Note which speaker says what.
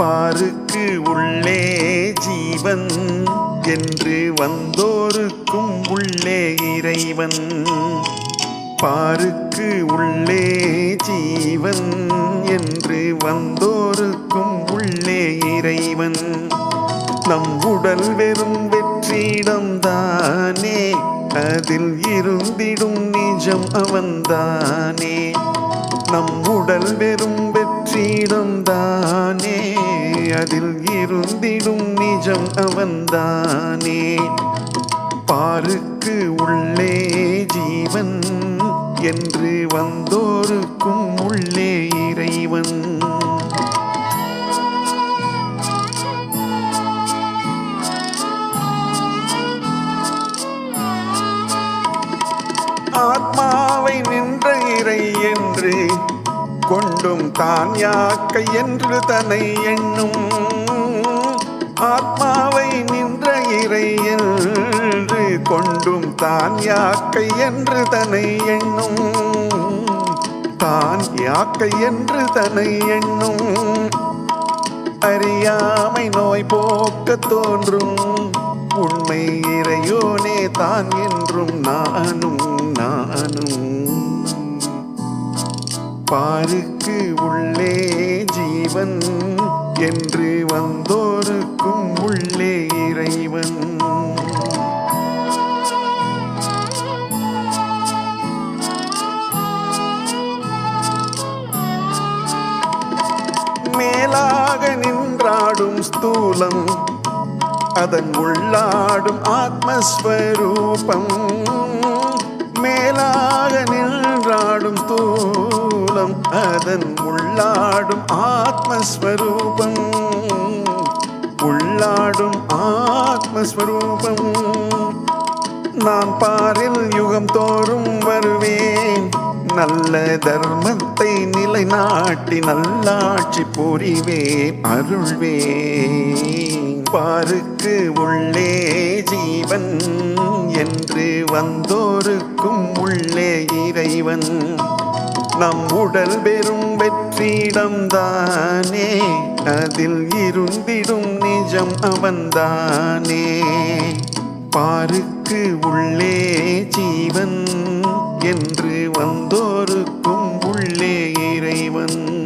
Speaker 1: பாருக்கு உள்ளே ஜீவன் என்று வந்தோருக்கும் உள்ளே இறைவன். பாருக்கு உள்ளே ஜீவன் என்று வந்தோருக்கும் உள்ளே இறைவன். நம் உடல் வெறும் வெற்றிடம்தானே அதில் இருந்திடும் நிஜம் அவன்தானே நம் உடல் வெறும் வெற்றி சீடம் தானே அதில் இருந்திடும் நிஜம் அவன்தானே. பாருக்கு உள்ளே ஜீவன் என்று வந்தோருக்கும் உள்ளே இறைவன். ஆத்மாவை நின்ற இறை என்று கொண்டும் தான் யாக்கை என்று தன்னை எண்ணும். ஆத்மாவை நின்ற இறை என்று கொண்டும் தான் யாக்கை என்று தன்னை எண்ணும். தான் யாக்கை என்று தன்னை எண்ணும். அறியாமை நோய் போக்க தோன்றும். உண்மை இறையோனே தான் என்றும் நானும் நானும். பாருக்கு உள்ளே ஜீவன் என்று வந்தோருக்கும் உள்ளே இறைவன். மேலாக நின்றாடும் ஸ்தூலம் அதன் உள்ளாடும் ஆத்மஸ்வரூபம். ஸ்தூலம் அதன் உள்ளாடும் ஆத்மஸ்வரூபம். உள்ளாடும் ஆத்மஸ்வரூபம். நான் பாரில் யுகம் தோறும் வருவேன். நல்ல தர்மத்தை நிலைநாட்டி நல்லாட்சி புரிவேன் அருள்வேன். பாருக்கு உள்ளே ஜீவன் என்று வந்தோருக்கும் உள்ளே இறைவன். நம் உடல் பெறும் வெற்றிடம் தானே. அதில் இருந்திடும் நிஜம் அவன்தானே. பாருக்கு உள்ளே ஜீவன் என்று வந்தோருக்கும் உள்ளே இறைவன்.